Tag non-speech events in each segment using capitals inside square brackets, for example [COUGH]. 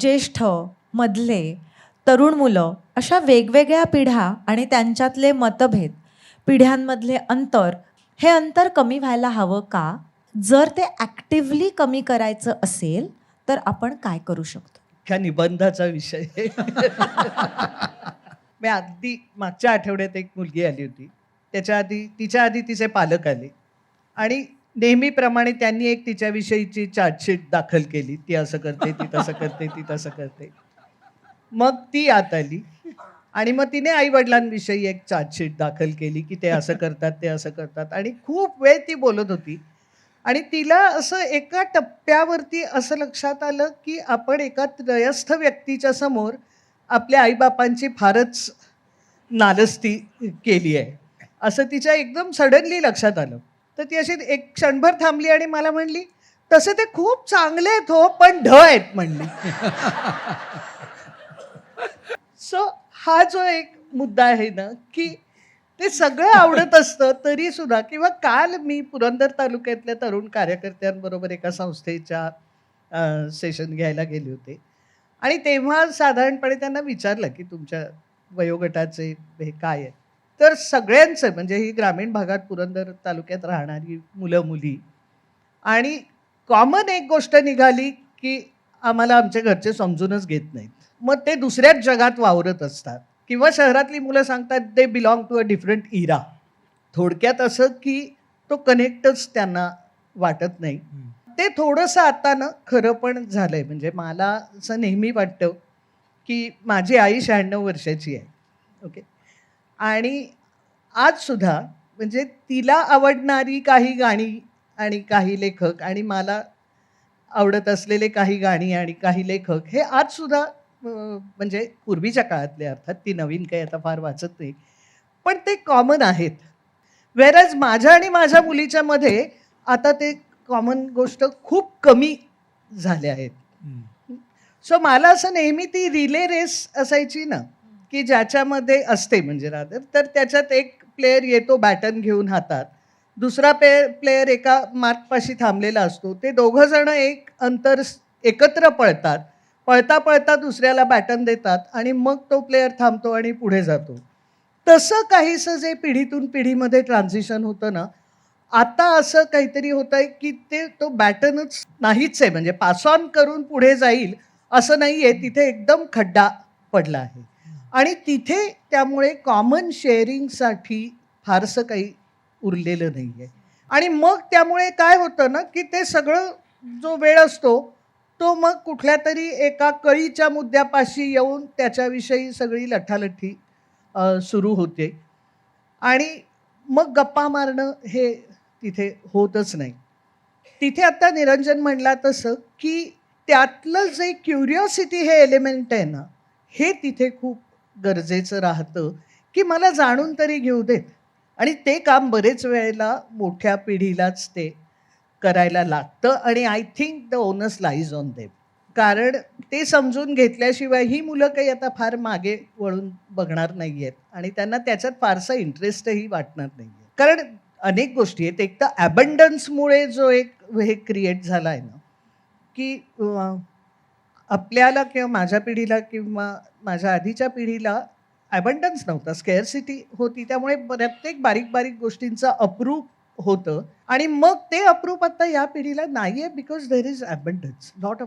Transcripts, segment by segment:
ज्येष्ठ मधले तरुण मुलं अशा वेगवेगळ्या पिढ्या आणि त्यांच्यातले मतभेद पिढ्यांमधले अंतर हे अंतर कमी व्हायला हवं का? जर ते ॲक्टिव्हली कमी करायचं असेल तर आपण काय करू शकतो? ह्या निबंधाचा विषय. मी अगदी मागच्या आठवड्यात एक मुलगी आली होती. त्याच्या आधी तिच्या आधी तिचे पालक आले. आणि नेहमीप्रमाणे त्यांनी एक तिच्याविषयीची चार्जशीट दाखल केली. ती असं करते ती तसं करते ती तसं करते. मग ती आत आली. आणि मग तिने आई वडिलांविषयी एक चार्जशीट दाखल केली की ते असं करतात ते असं करतात. आणि खूप वेळ ती बोलत होती. आणि तिला असं एका टप्प्यावरती असं लक्षात आलं की आपण एका त्रयस्थ व्यक्तीच्या समोर आपल्या आईबापांची फारच नालस्ती केली आहे. असं तिच्या एकदम सडनली लक्षात आलं. तर ती अशी एक क्षणभर थांबली आणि मला म्हणली तसं ते खूप चांगले आहेत हो पण ढ आहेत म्हणली. [LAUGHS] सो हा जो एक मुद्दा आहे ना की ते सगळं आवडत असतं तरी सुद्धा किंवा काल मी पुरंदर तालुक्यातल्या तरुण कार्यकर्त्यांबरोबर एका संस्थेच्या सेशन घ्यायला गेले होते. आणि तेव्हा साधारणपणे त्यांना विचारलं की तुमच्या वयोगटाचे हे काय आहे तर सगळ्यांचं म्हणजे ही ग्रामीण भागात पुरंदर तालुक्यात राहणारी मुलं मुली आणि कॉमन एक गोष्ट निघाली की आम्हाला आमच्या घरचे समजूनच घेत नाहीत. मग ते दुसऱ्याच जगात वावरत असतात. किंवा शहरातली मुलं सांगतात they belong to a different era थोडक्यात असं की तो कनेक्टच त्यांना वाटत नाही. ते थोडंसं आता ना खरं पण झालंय. म्हणजे मला असं नेहमी वाटतं की माझी आई शहाण्णव वर्षाची आहे. ओके? आणि आजसुद्धा म्हणजे तिला आवडणारी काही गाणी आणि काही लेखक आणि मला आवडत असलेले काही गाणी आणि काही लेखक हे आजसुद्धा म्हणजे पूर्वीच्या काळातले अर्थात ती नवीन काही आता फार वाचत नाही. पण ते कॉमन आहेत. वेरॅज माझ्या आणि माझ्या मुलीच्या मध्ये आता ते कॉमन गोष्ट खूप कमी झाल्या आहेत. सो मला असं नेहमी ती रिले रेस असायची ना. की ज्याच्यामध्ये असते म्हणजे रादर तर त्याच्यात एक प्लेयर येतो बॅटन घेऊन हातात. दुसरा प्ले प्लेयर एका मार्कपाशी थांबलेला असतो. ते दोघं जण एक अंतर एकत्र पळतात. पळता पळता दुसऱ्याला बॅटन देतात आणि मग तो प्लेयर थांबतो आणि पुढे जातो. तसं काहीसं जे पिढीतून पिढीमध्ये ट्रान्झिशन होतं ना आता असं काहीतरी होत आहे की ते तो बॅटनच नाहीच आहे. म्हणजे पास ऑन करून पुढे जाईल असं नाही आहे तिथे एकदम खड्डा पडला आहे. आणि तिथे त्यामुळे कॉमन शेअरिंगसाठी फारसं काही उरलेलं नाही आहे आणि मग त्यामुळे काय होतं ना की ते सगळं जो वेळ असतो तो मग कुठल्या तरी एका कळीच्या मुद्द्यापाशी येऊन त्याच्याविषयी सगळी लठालठी सुरू होते. आणि मग गप्पा मारणं हे तिथे होतच नाही. तिथे आता निरंजन म्हणला तसं की त्यातलं जे क्युरिओसिटी हे एलिमेंट आहे ना हे तिथे खूप गरजेचं राहतं की मला जाणून तरी घेऊ देत. आणि ते काम बरेच वेळेला मोठ्या पिढीलाच ते करायला लागतं आणि I think the onus lies on them कारण ते समजून घेतल्याशिवाय ही मुलं काही आता फार मागे वळून बघणार नाही आहेत आणि त्यांना त्याच्यात फारसा इंटरेस्टही वाटणार नाही आहे कारण अनेक गोष्टी आहेत. एक तर ॲबंडन्समुळे जो एक हे क्रिएट झाला आहे ना की आपल्याला किंवा माझ्या पिढीला किंवा माझ्या आधीच्या पिढीला ॲबंडन्स नव्हता. स्केअरसिटी होती. त्यामुळे प्रत्येक बारीक बारीक गोष्टींचं अप्रूप होतं. आणि मग ते अप्रूप आता या पिढीला नाही आहे because there is abundance not a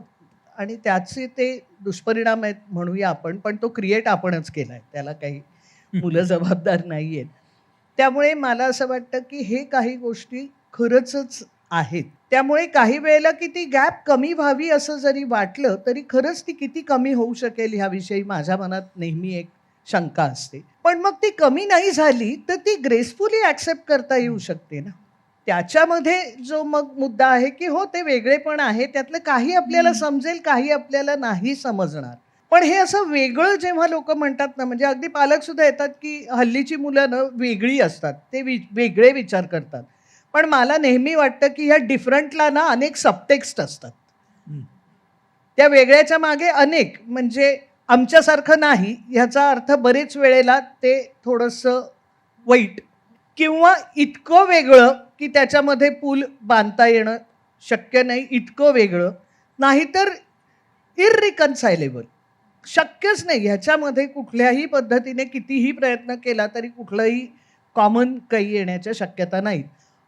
आणि त्याचे ते दुष्परिणाम आहेत म्हणूया आपण पण तो क्रिएट आपणच केला आहे त्याला काही मुलं जबाबदार नाही आहेत त्यामुळे मला असं वाटतं की हे काही गोष्टी खरंचच आहेत त्यामुळे काही वेळेला की ती गॅप कमी व्हावी असं जरी वाटलं तरी खरंच ती किती कमी होऊ शकेल ह्याविषयी माझ्या मनात नेहमी एक शंका असते. पण मग ती कमी नाही झाली तर ती ग्रेसफुली ॲक्सेप्ट करता येऊ शकते ना? त्याच्यामध्ये जो मग मुद्दा आहे की हो ते वेगळे पण आहे त्यातलं काही आपल्याला समजेल काही आपल्याला नाही समजणार. पण हे असं वेगळं जेव्हा लोक म्हणतात ना म्हणजे अगदी पालक सुद्धा येतात की हल्लीची मुलं ना वेगळी असतात ते वि वेगळे विचार करतात. पण मला नेहमी वाटतं की ह्या डिफरंटला ना अनेक सबटेक्स्ट असतात. त्या वेगळ्याच्या मागे अनेक म्हणजे आमच्यासारखं नाही ह्याचा अर्थ बरेच वेळेला ते थोडंसं वाईट किंवा इतकं वेगळं की त्याच्यामध्ये पूल बांधता येणं शक्य नाही इतकं वेगळं. नाहीतर इररिकन्सायलेबल शक्यच नाही. ह्याच्यामध्ये कुठल्याही पद्धतीने कितीही प्रयत्न केला तरी कुठलंही कॉमन काही येण्याच्या शक्यता नाहीत.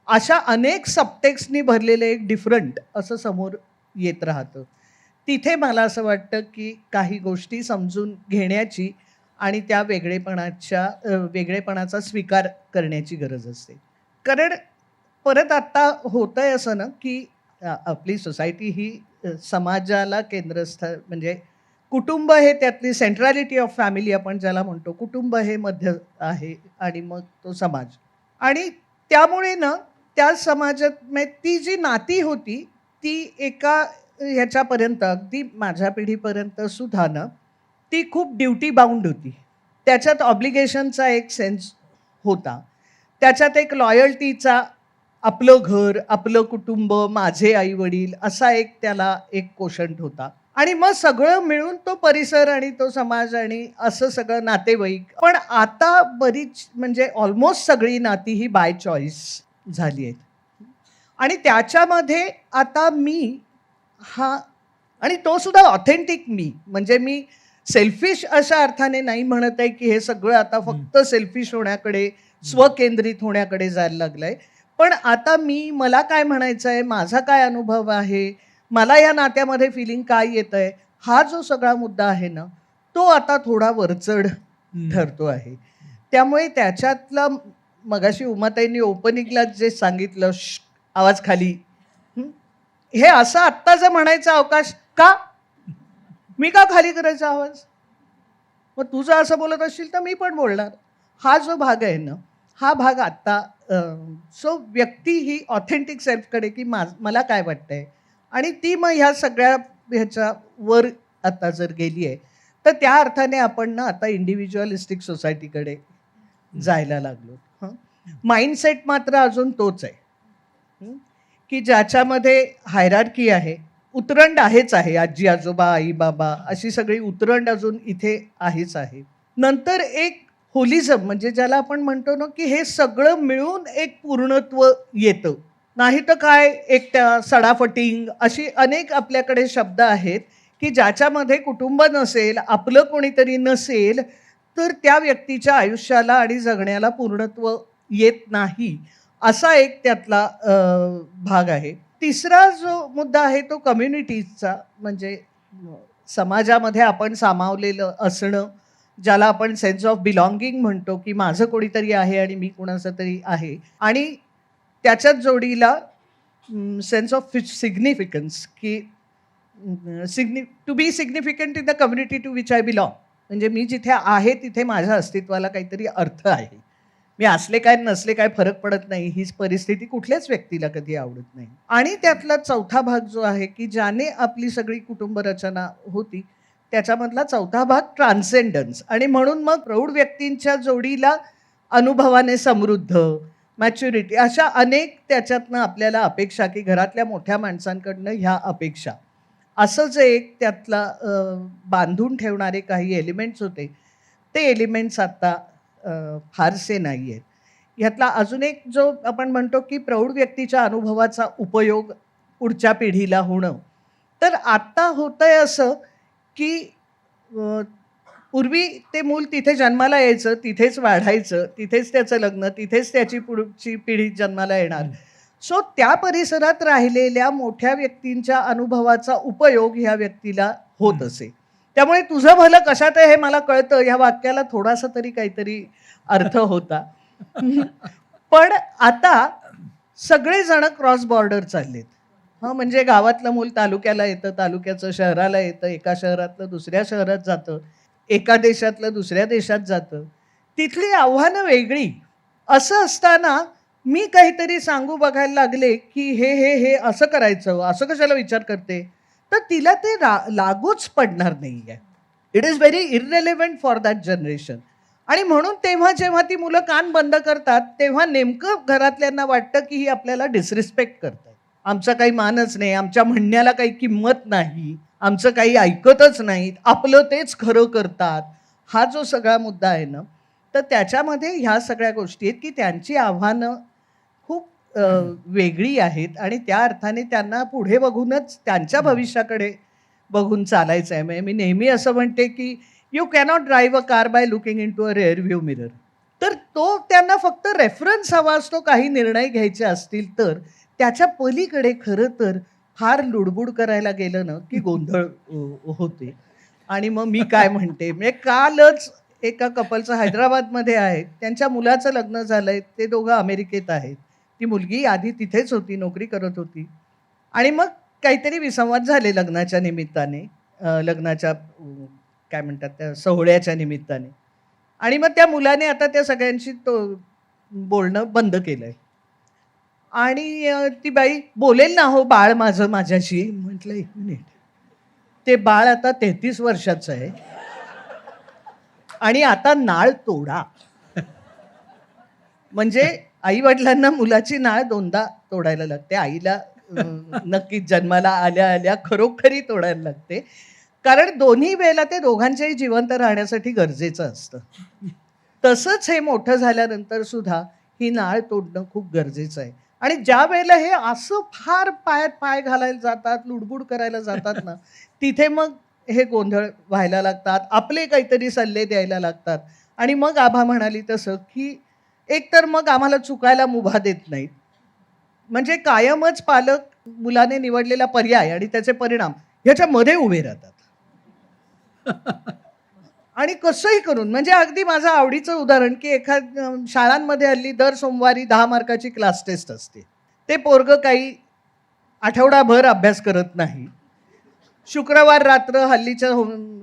अशा अनेक सबटेक्सनी भरलेले एक डिफरंट असं समोर येत राहतं. तिथे मला असं वाटतं की काही गोष्टी समजून घेण्याची आणि त्या वेगळेपणाच्या वेगळेपणाचा स्वीकार करण्याची गरज असते. कारण परत आत्ता होतं आहे असं ना की आपली सोसायटी ही समाजाला केंद्रस्थळ म्हणजे कुटुंब हे त्यातली सेंट्रॅलिटी ऑफ फॅमिली आपण ज्याला म्हणतो कुटुंब हे मध्य आहे आणि मग तो समाज. आणि त्यामुळे ना त्या समाजात म्हणजे ती जी नाती होती ती एका ह्याच्यापर्यंत अगदी माझ्या पिढीपर्यंत सुद्धा ना ती खूप ड्युटी बाउंड होती. त्याच्यात ऑब्लिगेशनचा एक सेन्स होता. त्याच्यात एक लॉयल्टीचा आपलं घर आपलं कुटुंब माझे आई वडील असा एक त्याला एक कोशंट होता. आणि मग सगळं मिळून तो परिसर आणि तो समाज आणि असं सगळं नातेवाईक. पण आता बरीच म्हणजे ऑलमोस्ट सगळी नाती ही बाय चॉईस झाली आहेत. आणि त्याच्यामध्ये आता मी हा आणि तो सुद्धा ऑथेंटिक मी म्हणजे मी सेल्फिश अशा अर्थाने नाही म्हणत आहे की हे सगळं आता फक्त सेल्फिश होण्याकडे स्वकेंद्रित होण्याकडे जायला लागलंय. पण आता मी मला काय म्हणायचं आहे माझा काय अनुभव आहे मला या नात्यामध्ये फिलिंग काय येत आहे हा जो सगळा मुद्दा आहे ना तो आता थोडा वरचढ ठरतो आहे. त्यामुळे त्याच्यातला मगाशी उमाताईंनी ओपनिंगला जे सांगितलं आवाज खाली. हे? असं आत्ता जर म्हणायचा अवकाश का? मी का खाली करायचा आवाज? मग तुझं असं बोलत असशील तर मी पण बोलणार. हा जो भाग आहे ना हा भाग आत्ता सो व्यक्ती ही ऑथेंटिक सेल्फकडे की मा मला काय वाटतंय? आणि ती मग ह्या सगळ्या ह्याच्या वर आता जर गेली आहे तर त्या अर्थाने आपण ना आता इंडिव्हिज्युअलिस्टिक सोसायटीकडे जायला लागलो. हं? माइंडसेट मात्र अजून तोच आहे. की ज्याच्यामध्ये हायरार्की आहे उतरंड आहेच आहे आजी आजोबा आई बाबा अशी सगळी उतरंड अजून इथे आहेच आहे. नंतर एक होलिझम म्हणजे ज्याला आपण म्हणतो ना की हे सगळं मिळून एक पूर्णत्व येतं. नाही तर काय एकट्या सडाफटिंग अशी अनेक आपल्याकडे शब्द आहेत की ज्याच्यामध्ये कुटुंब नसेल आपलं कोणीतरी नसेल तर त्या व्यक्तीच्या आयुष्याला आणि जगण्याला पूर्णत्व येत नाही असा एक त्यातला भाग आहे. तिसरा जो मुद्दा आहे तो कम्युनिटीजचा म्हणजे समाजामध्ये आपण सामावलेलं असणं ज्याला आपण सेन्स ऑफ बिलॉंगिंग म्हणतो की माझं कोणीतरी आहे आणि मी कुणाचं तरी आहे. आणि त्याच्याच जोडीला सेन्स ऑफ सिग्निफिकन्स की signi to be significant in the community to which I belong म्हणजे मी जिथे आहे तिथे माझ्या अस्तित्वाला काहीतरी अर्थ आहे. मी असले काय नसले काय फरक पडत नाही. हीच परिस्थिती कुठल्याच व्यक्तीला कधी आवडत नाही. आणि त्यातला चौथा भाग जो आहे की ज्याने आपली सगळी कुटुंब रचना होती त्याच्यामधला चौथा भाग ट्रान्सेंडन्स. आणि म्हणून मग प्रौढ व्यक्तींच्या जोडीला अनुभवाने समृद्ध मॅच्युरिटी अशा अनेक त्याच्यातनं आपल्याला अपेक्षा की घरातल्या मोठ्या माणसांकडनं ह्या अपेक्षा असं जे एक त्यातला बांधून ठेवणारे काही एलिमेंट्स होते ते एलिमेंट्स आत्ता फारसे नाही आहेत ह्यातला अजून एक जो आपण म्हणतो की प्रौढ व्यक्तीच्या अनुभवाचा उपयोग पुढच्या पिढीला होणं. तर आत्ता होतंय असं की पूर्वी ते मूल तिथे जन्माला यायचं तिथेच वाढायचं तिथेच त्याचं लग्न तिथेच त्याची पुढची पिढी जन्माला येणार. सो त्या परिसरात राहिलेल्या मोठ्या व्यक्तींच्या अनुभवाचा उपयोग ह्या व्यक्तीला होत असे. त्यामुळे तुझं भलं कशात आहे हे मला कळतं. ह्या वाक्याला थोडासा तरी काहीतरी अर्थ होता. [LAUGHS] पण आता सगळेजण क्रॉस बॉर्डर चाललेत. हां म्हणजे गावातलं मूल तालुक्याला येतं तालुक्याचं शहराला येतं एका शहरातलं दुसऱ्या शहरात जातं एका देशातलं दुसऱ्या देशात जातं. तिथली आव्हानं वेगळी. असं असताना मी काहीतरी सांगू बघायला लागले की हे हे हे असं करायचं असं कशाला विचार करते? तर तिला ते रा लागूच पडणार नाही आहे it is very irrelevant for that generation आणि म्हणून तेव्हा जेव्हा ती मुलं कान बंद करतात तेव्हा नेमकं घरातल्यांना वाटतं की ही आपल्याला डिसरिस्पेक्ट करतात आमचा काही मानच नाही आमच्या म्हणण्याला काही किंमत नाही आमचं काही ऐकतच नाहीत आपलं तेच खरं करतात. हा जो सगळा मुद्दा आहे ना तर त्याच्यामध्ये ह्या सगळ्या गोष्टी आहेत की त्यांची आव्हानं वेगळी आहेत आणि त्या अर्थाने त्यांना पुढे बघूनच त्यांच्या भविष्याकडे बघून चालायचं आहे म्हणजे मी नेहमी असं म्हणते की you cannot drive a car by looking into a rear view mirror तर तो त्यांना फक्त रेफरन्स हवा असतो काही निर्णय घ्यायचे असतील तर. त्याच्या पलीकडे खरं तर फार लुडबुड करायला गेलं ना की गोंधळ अ, [LAUGHS] होते. आणि मग मी काय म्हणते म्हणजे कालच एका कपलचं हैदराबादमध्ये आहे. त्यांच्या मुलाचं लग्न झालंय ते दोघं अमेरिकेत आहेत. ती मुलगी आधी तिथेच होती नोकरी करत होती. आणि मग काहीतरी विसंवाद झाले लग्नाच्या निमित्ताने लग्नाच्या काय म्हणतात त्या सोहळ्याच्या निमित्ताने. आणि मग त्या मुलाने आता त्या सगळ्यांशी तो बोलणं बंद केलं आहे आणि ती बाई बोलेल ना हो बाळ माझं माझ्याशी. म्हटलं एक मिनिट. ते बाळ आता तेहतीस वर्षाचं आहे. आणि आता नाळ तोडा. म्हणजे आई वडिलांना मुलाची नाळ दोनदा तोडायला लागते. आईला [LAUGHS] नक्कीच जन्माला आल्या आल्या खरोखरी तोडायला लागते. कारण दोन्ही वेळेला ते दोघांच्याही जिवंत राहण्यासाठी गरजेचं असतं. तसंच हे मोठं झाल्यानंतर सुद्धा ही नाळ तोडणं खूप गरजेचं आहे. आणि ज्या वेळेला हे असं फार पायात पाय घालायला जातात लुडबुड करायला जातात ना [LAUGHS] तिथे मग हे गोंधळ व्हायला लागतात. आपले काहीतरी सल्ले द्यायला लागतात. आणि मग आभा म्हणाली तसं की एकतर मग आम्हाला चुकायला मुभा देत नाहीत. म्हणजे कायमच पालक मुलाने निवडलेला पर्याय आणि त्याचे परिणाम ह्याच्यामध्ये उभे राहतात. [LAUGHS] आणि कसंही करून म्हणजे अगदी माझं आवडीचं उदाहरण की एखाद शाळांमध्ये हल्ली दर सोमवारी दहा मार्काची क्लास टेस्ट असते. ते पोरग काही आठवडाभर अभ्यास करत नाही. शुक्रवार रात्र हल्लीच्या होम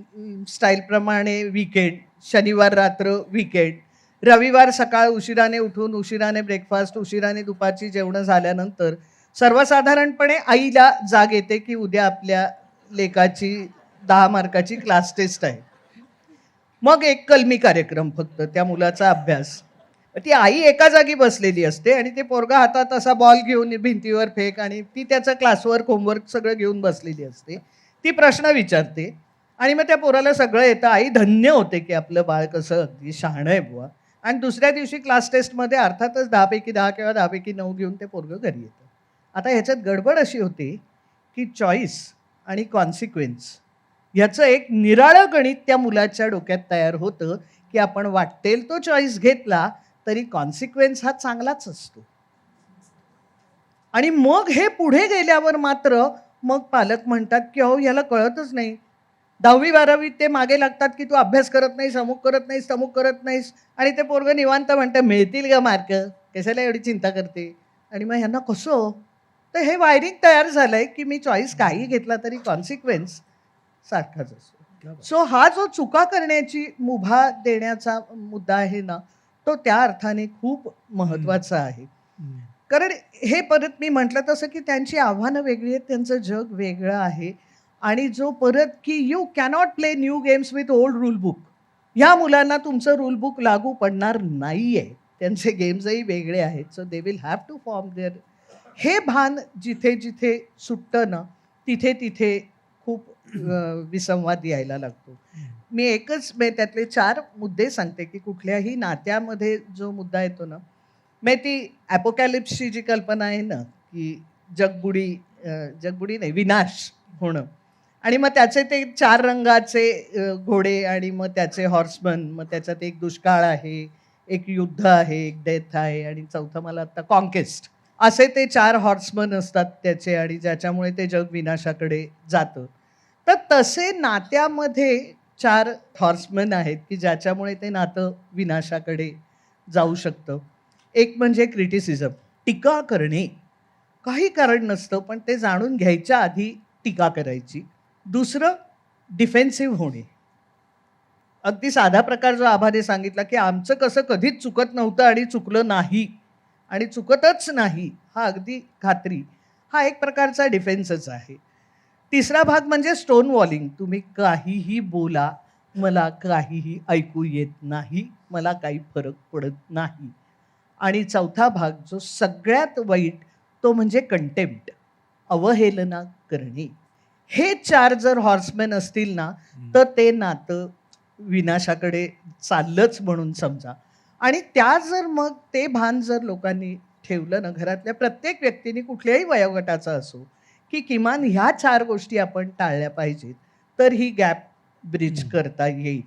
स्टाईलप्रमाणे विकेंड शनिवार रात्र विकेंड रविवार सकाळ उशिराने उठून उशिराने ब्रेकफास्ट उशिराने दुपारची जेवणं झाल्यानंतर सर्वसाधारणपणे आईला जाग येते की उद्या आपल्या लेकाची दहा मार्काची क्लास टेस्ट आहे. मग एक कलमी कार्यक्रम फक्त त्या मुलाचा अभ्यास. ती आई एका जागी बसलेली असते आणि ते पोरगा हातात असा बॉल घेऊन भिंतीवर फेक आणि ती त्याचं क्लासवर्क होमवर्क सगळं घेऊन बसलेली असते. ती प्रश्न विचारते आणि मग त्या पोराला सगळं येतं. आई धन्य होते की आपलं बाळ कसं अगदी शहाणं आहे बुवा. आणि दुसऱ्या दिवशी क्लास टेस्टमध्ये अर्थातच दहापैकी दहा किंवा दहापैकी नऊ घेऊन ते पोरगं घरी येतं. आता ह्याच्यात गडबड अशी होती की चॉईस आणि कॉन्सिक्वेन्स ह्याचं एक निराळं गणित त्या मुलाच्या डोक्यात तयार होतं की आपण वाटेल तो चॉईस घेतला तरी कॉन्सिक्वेन्स हा चांगलाच असतो. आणि मग हे पुढे गेल्यावर मात्र मग पालक म्हणतात की अहो याला कळतच नाही. दहावी बारावीत ते मागे लागतात की तू अभ्यास करत नाहीस अमुक करत नाहीस तमुक करत नाहीस. आणि ते पोरगं निवांत म्हणतं मिळतील का मार्क. कशाला एवढी चिंता करते? आणि मग ह्यांना कसं? तर हे वायरिंग तयार झालंय की मी चॉईस काही घेतला तरी कॉन्सिक्वेन्स सारखाच असतो. सो हा जो चुका करण्याची मुभा देण्याचा मुद्दा आहे ना तो त्या अर्थाने खूप महत्त्वाचा आहे. कारण हे परत मी म्हटलं तसं की त्यांची आव्हानं वेगळी आहेत त्यांचं जग वेगळं आहे. आणि जो परत की you cannot play new games with old rule book ह्या मुलांना तुमचं रूल बुक लागू पडणार नाही आहे त्यांचे गेम्सही वेगळे आहेत. So they will have to form their हे भान जिथे जिथे सुटतं ना तिथे तिथे खूप विसंवाद यायला लागतो. मी एकच मी त्यातले चार मुद्दे सांगते की कुठल्याही नात्यामध्ये जो मुद्दा येतो ना मी ती ॲपोकॅलिप्सची जी कल्पना आहे ना की जगबुडी जगबुडी नाही विनाश होणं. आणि मग त्याचे ते चार रंगाचे घोडे आणि मग त्याचे हॉर्समन मग त्याच्यात एक दुष्काळ आहे एक युद्ध आहे एक डेथ आहे आणि चौथं मला आता कॉन्केस्ट असे ते चार हॉर्समन असतात त्याचे आणि ज्याच्यामुळे ते जग विनाशाकडे जातं. तर तसे नात्यामध्ये चार हॉर्समन आहेत की ज्याच्यामुळे ते नातं विनाशाकडे जाऊ शकतं. एक म्हणजे क्रिटिसिझम टीका करणे. काही कारण नसतं पण ते जाणून घ्यायच्या आधी टीका करायची. दुसरं डिफेन्सिव्ह होणे. अगदी साधा प्रकार जो आभाने सांगितला की आमचं कसं कधीच चुकत नव्हतं आणि चुकलं नाही. आणि चुकतच नाही हा अगदी खात्री. हा एक प्रकारचा डिफेन्सच आहे. तिसरा भाग म्हणजे स्टोन वॉलिंग तुम्ही काहीही बोला मला काहीही ऐकू येत नाही मला काही फरक पडत नाही. आणि चौथा भाग जो सगळ्यात वाईट तो म्हणजे कंटेम्प्ट अवहेलना करणे. हे चार जर हॉर्समॅन असतील ना तर ते नातं विनाशाकडे चाललंच म्हणून समजा आणि त्या जर मग ते भान जर लोकांनी ठेवलं ना घरातल्या प्रत्येक व्यक्तीने कुठल्याही वयोगटाचा असो की किमान ह्या चार गोष्टी आपण टाळल्या पाहिजेत तर ही गॅप ब्रिज. करता येईल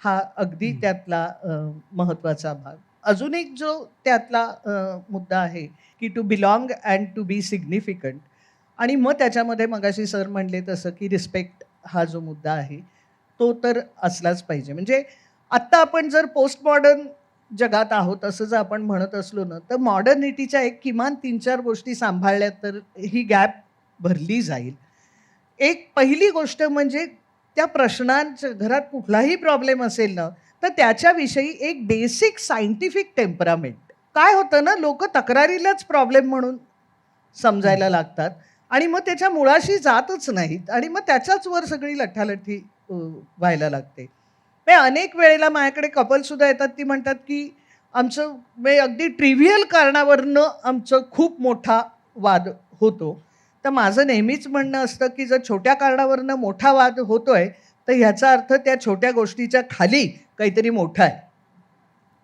हा अगदी. त्यातला अ, महत्त्वाचा भाग अजून एक जो त्यातला मुद्दा आहे की to belong and to be significant आणि मग त्याच्यामध्ये मगाशी सर म्हणले तसं की रिस्पेक्ट हा जो मुद्दा आहे तो तर असलाच पाहिजे. म्हणजे आत्ता आपण जर पोस्ट मॉडर्न जगात आहोत असं जर आपण म्हणत असलो ना तर मॉडर्निटीच्या एक किमान तीन चार गोष्टी सांभाळल्या तर ही गॅप भरली जाईल. एक पहिली गोष्ट म्हणजे त्या प्रश्नांच्या घरात कुठलाही प्रॉब्लेम असेल ना तर त्याच्याविषयी एक बेसिक सायंटिफिक टेम्परामेंट काय होतं ना लोक तक्रारीलाच प्रॉब्लेम म्हणून समजायला लागतात. आणि मग त्याच्या मुळाशी जातच नाहीत आणि मग त्याच्याच वर सगळी लठ्ठालठ्ठी व्हायला लागते. म्हणजे अनेक वेळेला माझ्याकडे कपलसुद्धा येतात ती म्हणतात की आमचं म्हणजे अगदी ट्रिव्हियल कारणावरनं आमचं खूप मोठा वाद होतो. तर माझं नेहमीच म्हणणं असतं की जर छोट्या कारणावरनं मोठा वाद होतोय तर ह्याचा अर्थ त्या छोट्या गोष्टीच्या खाली काहीतरी मोठा आहे.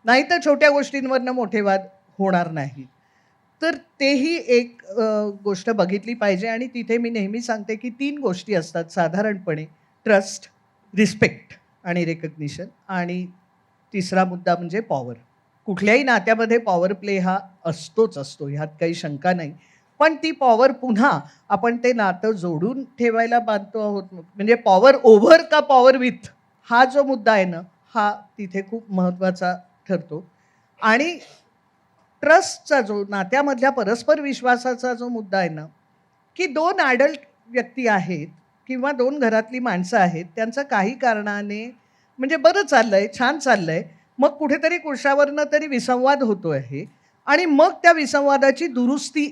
नाही तर छोट्या गोष्टींवरनं मोठे वाद होणार नाहीत तर तेही एक गोष्ट बघितली पाहिजे आणि तिथे मी नेहमी सांगते की तीन गोष्टी असतात साधारणपणे. ट्रस्ट रिस्पेक्ट आणि रेकग्निशन आणि तिसरा मुद्दा म्हणजे पॉवर. कुठल्याही नात्यामध्ये पॉवर प्ले हा असतोच असतो ह्यात काही शंका नाही. पण ती पॉवर पुन्हा आपण ते नातं जोडून ठेवायला बांधतो आहोत. म्हणजे पॉवर ओव्हर का पॉवर विथ हा जो मुद्दा आहे ना हा तिथे खूप महत्त्वाचा ठरतो. आणि ट्रस्टचा जो नात्यामधल्या परस्पर विश्वासाचा जो मुद्दा आहे ना की दोन ॲडल्ट व्यक्ती आहेत किंवा दोन घरातली माणसं आहेत त्यांचं काही कारणाने म्हणजे बरं चाललं आहे छान चाललं आहे मग कुठेतरी कुशावरनं तरी विसंवाद होतो आहे आणि मग त्या विसंवादाची दुरुस्ती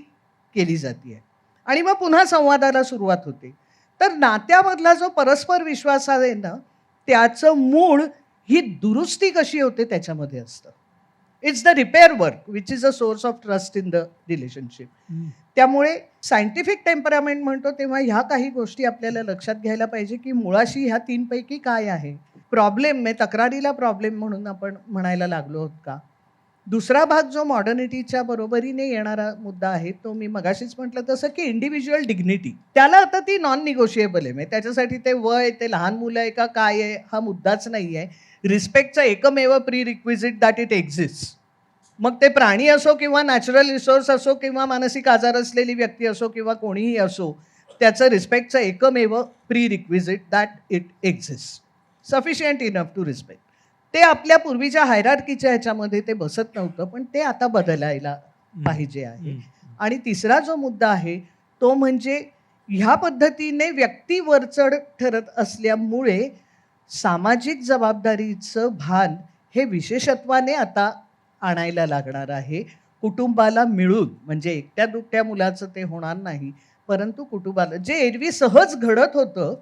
केली जाते आणि मग पुन्हा संवादाला सुरुवात होते. तर नात्यामधला जो परस्पर विश्वास आहे ना त्याचं मूळ ही दुरुस्ती कशी होते त्याच्यामध्ये असतं. It's the repair work which is a source of trust in the relationship त्यामुळे सायंटिफिक टेम्परामेंट म्हणतो तेव्हा ह्या काही गोष्टी आपल्याला लक्षात घ्यायला पाहिजे की मुळाशी ह्या तीनपैकी काय आहे. प्रॉब्लेम म्हणजे तक्रारीला प्रॉब्लेम म्हणून आपण म्हणायला लागलो आहोत का? दुसरा भाग जो मॉडर्निटीच्या बरोबरीने येणारा मुद्दा आहे तो मी मगाशीच म्हटलं तसं की इंडिव्हिज्युअल डिग्निटी त्याला आता ती नॉन निगोशिएबल आहे. म्हणजे त्याच्यासाठी ते वय ते लहान मुलं आहे का काय आहे हा मुद्दाच नाही आहे रिस्पेक्टचा एकमेव prerequisite that it exist मग ते प्राणी असो किंवा नॅचरल रिसोर्स असो किंवा मानसिक आजार असलेली व्यक्ती असो किंवा कोणीही असो त्याचं रिस्पेक्टचं एकमेव prerequisite that it exist sufficient enough to respect ते आपल्या पूर्वीच्या हायरार्कीच्या ह्याच्यामध्ये ते बसत नव्हतं पण ते आता बदलायला पाहिजे आहे. आणि तिसरा जो मुद्दा आहे तो म्हणजे ह्या पद्धतीने व्यक्ती वरचढ ठरत असल्यामुळे सामाजिक जबाबदारीचं भान हे विशेषत्वाने आता आणायला लागणार आहे. कुटुंबाला मिळून म्हणजे एकट्या दुकट्या मुलाचं ते होणार नाही परंतु कुटुंबाला जे एरवी सहज घडत होतं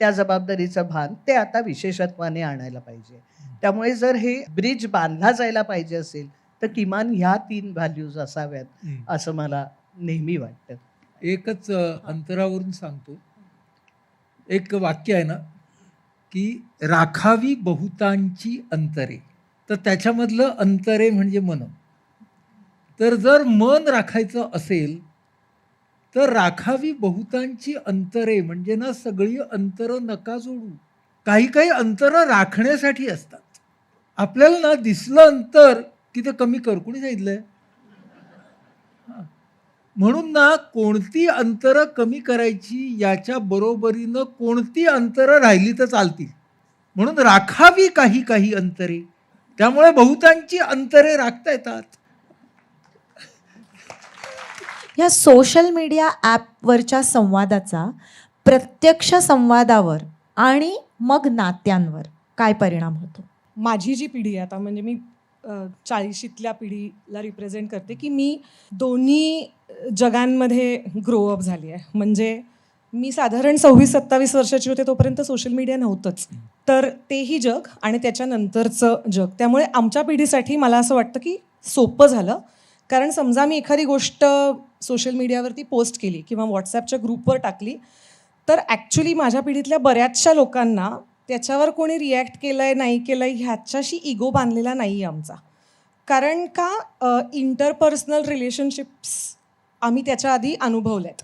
त्या जबाबदारीचं भान ते आता विशेषत्वाने आणायला पाहिजे. त्यामुळे जर हे ब्रिज बांधला जायला पाहिजे असेल तर किमान ह्या तीन व्हॅल्यूज असाव्यात असं मला नेहमी वाटतं. एकच अंतरावरून सांगतो. एक वाक्य आहे ना की राखावी बहुतांची अंतरे. तर त्याच्यामधलं अंतरे म्हणजे मन. तर जर मन राखायचं असेल तर राखावी बहुतांची अंतरे म्हणजे ना सगळी अंतरं नका जोडू. काही काही अंतरं राखण्यासाठी असतात. आपल्याला ना दिसलं अंतर की ते कमी कर. कुणी सांगितलंय? आहे म्हणून ना कोणती अंतरं कमी करायची याच्या बरोबरीनं कोणती अंतरं राहिली तर चालतील? म्हणून राखावी काही काही अंतरे. त्यामुळे बहुतांची अंतरे राखता येतात. ह्या सोशल मीडिया ॲपवरच्या संवादाचा प्रत्यक्ष संवादावर आणि मग नात्यांवर काय परिणाम होतो? माझी जी पिढी आहे आता म्हणजे मी चाळीशीतल्या पिढीला रिप्रेझेंट करते की मी दोन्ही जगांमध्ये ग्रोअप झाली आहे. म्हणजे मी साधारण सव्वीस सत्तावीस वर्षाची होते तोपर्यंत सोशल मीडिया नव्हतंच. तर तेही जग आणि त्याच्यानंतरचं जग. त्यामुळे आमच्या पिढीसाठी मला असं वाटतं की सोपं झालं. कारण समजा मी एखादी गोष्ट सोशल मीडियावरती पोस्ट केली किंवा व्हॉट्सॲपच्या ग्रुपवर टाकली तर ॲक्च्युली माझ्या पिढीतल्या बऱ्याचशा लोकांना त्याच्यावर कोणी रिॲक्ट केलं आहे नाही केलं आहे ह्याच्याशी इगो बांधलेला नाही आहे आमचा. कारण का इंटरपर्सनल रिलेशनशिप्स आम्ही त्याच्या आधी अनुभवल्यात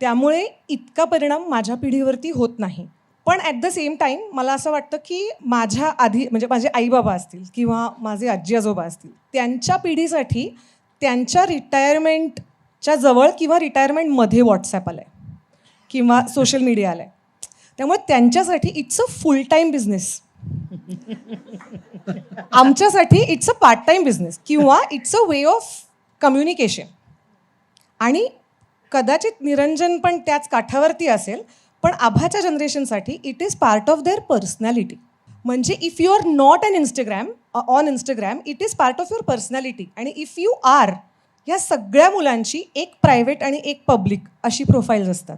त्यामुळे इतका परिणाम माझ्या पिढीवरती होत नाही. पण ॲट द सेम टाईम मला असं वाटतं की माझ्या आधी म्हणजे माझे आईबाबा असतील किंवा माझे आजी आजोबा असतील त्यांच्या पिढीसाठी त्यांच्या रिटायरमेंटच्या जवळ किंवा रिटायरमेंटमध्ये व्हॉट्सॲप आलं आहे किंवा सोशल मीडिया आलं आहे त्यामुळे त्यांच्यासाठी it's a full time business आमच्यासाठी it's a part time business किंवा it's a way of communication आणि कदाचित निरंजन पण त्याच काठावरती असेल पण आभाच्या जनरेशनसाठी it is part of their personality म्हणजे if you are not on Instagram on Instagram it is part of your personality आणि इफ यू आर ह्या सगळ्या मुलांची एक प्रायव्हेट आणि एक पब्लिक अशी प्रोफाईल्स असतात.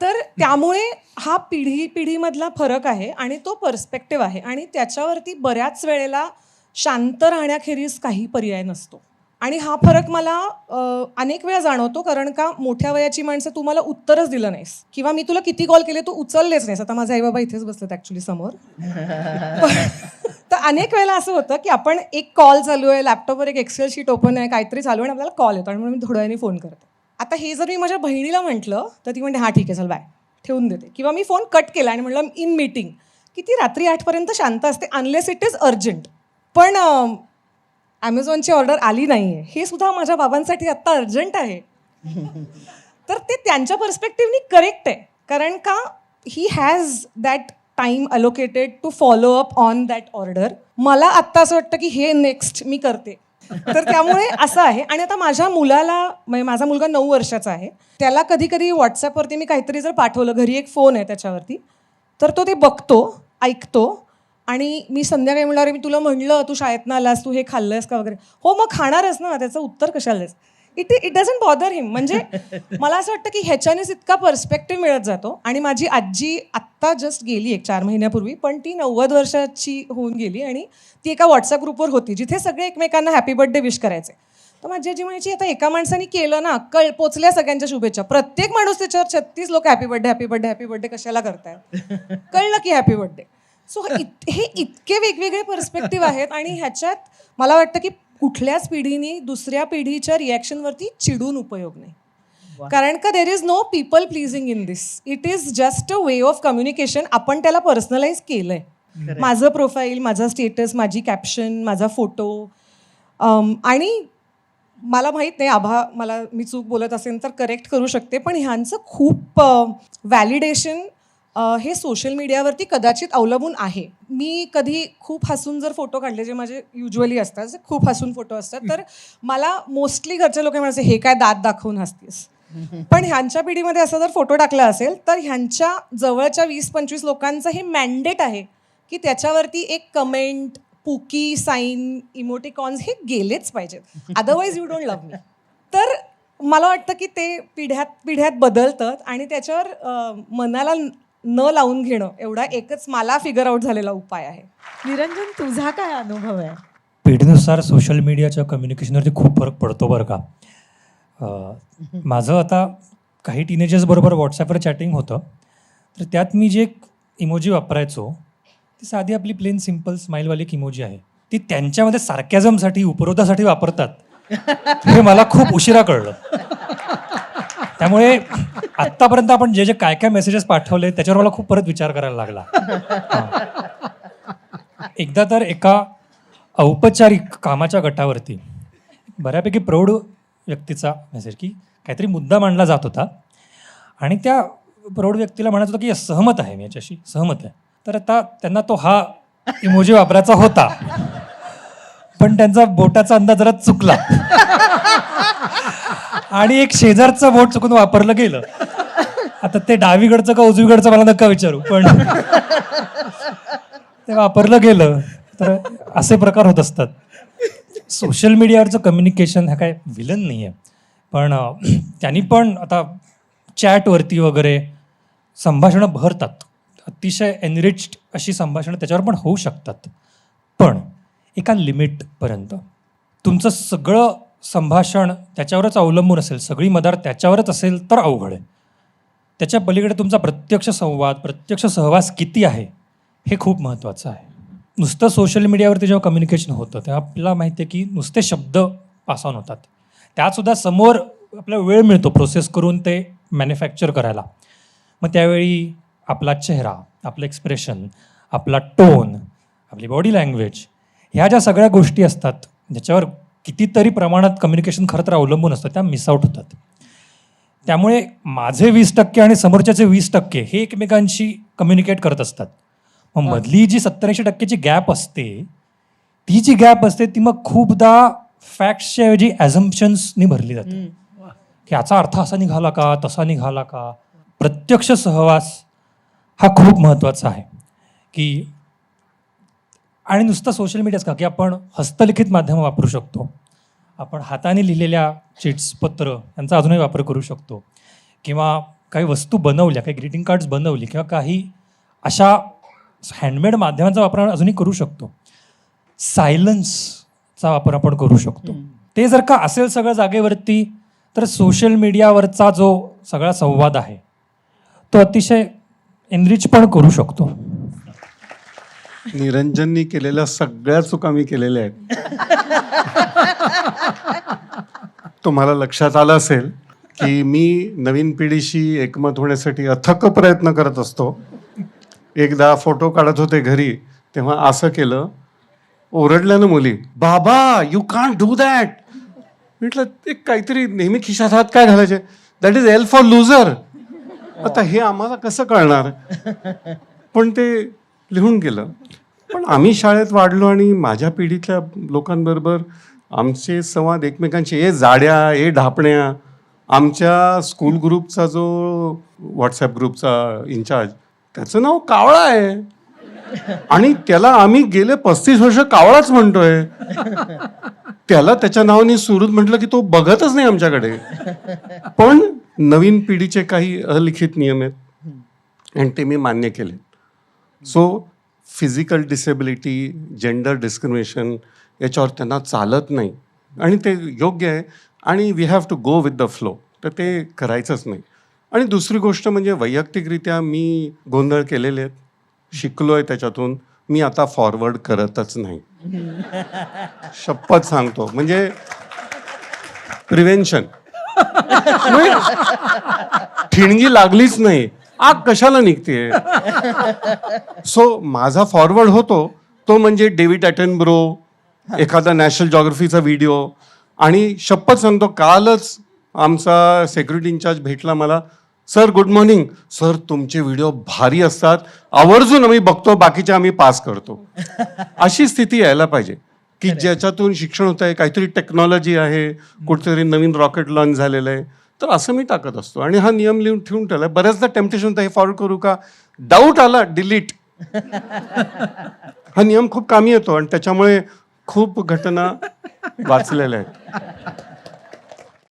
तर त्यामुळे हा पिढी पिढीमधला फरक आहे आणि तो पर्स्पेक्टिव्ह आहे आणि त्याच्यावरती बऱ्याच वेळेला शांत राहण्याखेरीज काही पर्याय नसतो. आणि हा फरक मला अनेक वेळा जाणवतो कारण का मोठ्या वयाची माणसं तू मला उत्तरच दिलं नाहीस. किंवा मी तुला किती कॉल केले तू उचललेच नाहीस. आता माझे आई बाबा इथेच बसलेत ॲक्च्युली समोर. [LAUGHS] तर अनेक वेळेला असं होतं की आपण एक कॉल चालू आहे लॅपटॉपवर एक एक्सेल शीट ओपन आहे काहीतरी चालू आहे आणि आपल्याला कॉल येतो आणि म्हणून मी थोड्या वेळाने फोन करते. आता हे जर मी माझ्या बहिणीला म्हटलं तर ती म्हणते हां ठीक आहे चल बाय ठेवून देते. किंवा मी फोन कट केला आणि म्हटलं इन मीटिंग की ती रात्री आठपर्यंत शांत असते अनलेस इट इज अर्जंट पण ॲमेझॉनची ऑर्डर आली नाही आहे हे सुद्धा माझ्या बाबांसाठी आत्ता अर्जंट आहे. तर ते त्यांच्या पर्स्पेक्टिव्हनी करेक्ट आहे. कारण का he has that time allocated to follow up on that order मला आत्ता असं वाटतं की हे नेक्स्ट मी करते. तर त्यामुळे असं आहे. आणि आता माझ्या मुलाला म्हणजे माझा मुलगा नऊ वर्षाचा आहे. त्याला कधी कधी व्हॉट्सॲपवरती मी काहीतरी जर पाठवलं घरी एक फोन आहे त्याच्यावरती तर तो ते बघतो ऐकतो. आणि मी संध्याकाळी म्हणणार मी तुला म्हणलं तू शाळेतनं आलास तू हे खाल्लंस का वगैरे? हो मग खाणारच ना त्याचं उत्तर कशाला it it doesn't bother him. म्हणजे [LAUGHS] मला असं वाटतं की ह्याच्यानेच इतका पर्स्पेक्टिव्ह मिळत जातो. आणि माझी आजी आत्ता जस्ट गेली एक चार महिन्यापूर्वी पण ती नव्वद वर्षाची होऊन गेली आणि ती एका व्हॉट्सअप ग्रुपवर होती जिथे सगळे एकमेकांना हॅपी बर्थडे विश करायचे. तर माझी आजी म्हणायची आता एका माणसाने केलं ना कळ पोचल्या सगळ्यांच्या शुभेच्छा. प्रत्येक माणूस त्याच्यावर छत्तीस लोक happy birthday happy birthday happy birthday कशाला करतायत [LAUGHS] कळलं की हॅपी बर्थडे सो हे इतके वेगवेगळे पर्स्पेक्टिव्ह आहेत आणि ह्याच्यात मला वाटतं की कुठल्याच पिढीने दुसऱ्या पिढीच्या रिॲक्शनवरती चिडून उपयोग नाही. कारण का there is no people pleasing in this it is just a way of communication आपण त्याला पर्सनलाइज केलंय. माझं प्रोफाईल माझा स्टेटस माझी कॅप्शन माझा फोटो आणि मला माहीत नाही आभा मला मी चूक बोलत असेल तर करेक्ट करू शकते पण ह्यांचं खूप व्हॅलिडेशन हे सोशल मीडियावरती कदाचित अवलंबून आहे. मी कधी खूप हसून जर फोटो काढले जे माझे युजली असतात जे खूप हसून फोटो असतात तर मला मोस्टली घरच्या लोक म्हणायचे हे काय दात दाखवून हसतीस. पण ह्यांच्या पिढीमध्ये असा जर फोटो टाकला असेल तर ह्यांच्या जवळच्या वीस पंचवीस लोकांचं हे मॅन्डेट आहे की त्याच्यावरती एक कमेंट पुकी साईन इमोटिकॉन्स हे गेलेच पाहिजेत. Otherwise you don't love me तर मला वाटतं की ते पिढ्यात पिढ्यात बदलतं आणि त्याच्यावर मनाला न लावून घेणं एवढा एकच मला फिगर आउट झालेला उपाय आहे. निरंजन तुझा काय अनुभव आहे? पिढीनुसार सोशल मीडियाच्या कम्युनिकेशनवरती खूप फरक पडतो बरं का. अं, माझं आता काही टीनेजर्स बरोबर व्हॉट्सॲपवर चॅटिंग होतं. तर त्यात मी जे इमोजी वापरायचो ती साधी आपली प्लेन सिंपल स्माईलवाली एक इमोजी आहे. ती त्यांच्यामध्ये सार्कॅझमसाठी उपरोधासाठी वापरतात. हे मला खूप उशिरा कळलं. त्यामुळे आत्तापर्यंत आपण जे जे काय काय मेसेजेस पाठवले त्याच्यावर मला खूप परत विचार करायला लागला. एकदा तर एका औपचारिक कामाच्या गटावरती बऱ्यापैकी प्रौढ व्यक्तीचा मेसेज की काहीतरी मुद्दा मांडला जात होता आणि त्या प्रौढ व्यक्तीला म्हणत होतं की सहमत आहे मी याच्याशी सहमत आहे. तर आता त्यांना तो हा इमोजी वापरायचा होता. पण त्यांचा बोटाचा अंदाज जरा चुकला. आणि एक शेजारचं बोट चुकून वापरलं गेलं. आता ते डावीकडचं का उजवीकडचं मला नका विचारू पण ते वापरलं गेलं तर असे प्रकार होत असतात. सोशल मीडियावरचं कम्युनिकेशन हा काय विलन नाही आहे पण त्यांनी पण आता चॅटवरती वगैरे संभाषणं भरतात. अतिशय एनरिच्ड अशी संभाषणं त्याच्यावर पण होऊ शकतात. पण एका लिमिटपर्यंत तुमचं सगळं संभाषण त्याच्यावरच अवलंबून असेल सगळी मदार त्याच्यावरच असेल तर अवघड आहे. त्याच्या पलीकडे तुमचा प्रत्यक्ष संवाद प्रत्यक्ष सहवास किती आहे हे खूप महत्त्वाचं आहे. नुसतं सोशल मीडियावरती जेव्हा कम्युनिकेशन होतं तेव्हा आपल्याला माहिती आहे की नुसते शब्द पास ऑन होतात. त्यातसुद्धा समोर आपल्याला वेळ मिळतो प्रोसेस करून ते मॅन्युफॅक्चर करायला. मग त्यावेळी आपला चेहरा आपलं एक्सप्रेशन आपला टोन आपली बॉडी लँग्वेज ह्या ज्या सगळ्या गोष्टी असतात ज्याच्यावर कितीतरी प्रमाणात कम्युनिकेशन खरं तर अवलंबून असतं त्या मिस आउट होतात. त्यामुळे माझे वीस टक्के आणि समोरच्याचे वीस टक्के हे एकमेकांशी कम्युनिकेट करत असतात. मग मधली जी सत्तरऐंशी टक्क्याची गॅप असते ती जी गॅप असते ती मग खूपदा फॅक्ट्सच्या ऐवजी ॲझम्पन्सनी भरली जाते. की याचा अर्थ असा निघाला का तसा निघाला का? प्रत्यक्ष सहवास हा खूप महत्त्वाचा आहे. की आणि नुसतं सोशल मीडियाच का? की आपण हस्तलिखित माध्यम वापरू शकतो. आपण हाताने लिहिलेल्या चिट्स पत्र यांचा अजूनही वापर करू शकतो. किंवा काही वस्तू बनवल्या काही ग्रीटिंग कार्ड्स बनवली किंवा काही अशा हँडमेड माध्यमांचा वापर आपण अजूनही करू शकतो. सायलन्सचा वापर आपण करू शकतो. ते जर का असेल सगळं जागेवरती तर सोशल मीडियावरचा जो सगळा संवाद आहे तो अतिशय एनरिच पण करू शकतो. निरंजननी केलेल्या सगळ्या चुका मी केलेल्या आहेत. [LAUGHS] [LAUGHS] तुम्हाला लक्षात आलं असेल की मी नवीन पिढीशी एकमत होण्यासाठी अथक प्रयत्न करत असतो. एकदा फोटो काढत होते घरी तेव्हा असं केलं ओरडल्यानं मुली बाबा यू कांट डू दॅट म्हटलं ते काहीतरी नेहमी खिशात हात काय घालायचे? That is L for loser आता हे आम्हाला कसं कळणार? पण ते लिहून गेलं. पण आम्ही शाळेत वाढलो आणि माझ्या पिढीतल्या लोकांबरोबर आमचे संवाद एकमेकांचे ए जाड्या ए ढापण्या आमच्या स्कूल ग्रुपचा जो व्हॉट्सॲप ग्रुपचा इन्चार्ज त्याचं नाव कावळा आहे. आणि त्याला आम्ही गेले पस्तीस वर्ष कावळाच म्हणतोय. त्याला त्याच्या नावाने सुरत म्हटलं की तो बघतच नाही आमच्याकडे. पण नवीन पिढीचे काही अलिखित नियम आहेत. आणि ते मी मान्य केले so physical disability gender discrimination याच्यावर त्यांना चालत नाही. आणि ते योग्य आहे. आणि we have to go with the flow तर ते करायचंच नाही. आणि दुसरी गोष्ट म्हणजे वैयक्तिकरित्या मी गोंधळ केलेले आहेत. शिकलो आहे त्याच्यातून. मी आता फॉरवर्ड करतच नाही. शपथ सांगतो. म्हणजे प्रिव्हेन्शन म्हणजे ठिणगी लागलीच नाही. आग कशाला निघते? सो माझा फॉरवर्ड होतो. तो म्हणजे डेव्हिड अटेनब्रो [LAUGHS] एखादा नॅशनल जॉग्रफीचा व्हिडिओ आणि शपथ सांगतो कालच आमचा सेक्युरिटी इन्चार्ज भेटला मला. सर गुड मॉर्निंग सर तुमचे व्हिडिओ भारी असतात. आवर्जून आम्ही बघतो बाकीचे आम्ही पास करतो. [LAUGHS] अशी स्थिती यायला पाहिजे. की ज्याच्यातून शिक्षण होत आहे काहीतरी टेक्नॉलॉजी आहे कुठेतरी नवीन रॉकेट लॉन्च झालेलं आहे. तर असं मी टाकत असतो. आणि हा नियम लिहून ठेवून ठेवला बऱ्याचदा टेम्पटेशन होतं हे फॉरवर्ड करू का? डाऊट आला डिलीट [LAUGHS] हा नियम खूप कामी येतो. आणि त्याच्यामुळे खूप घटना वाचलेल्या आहेत.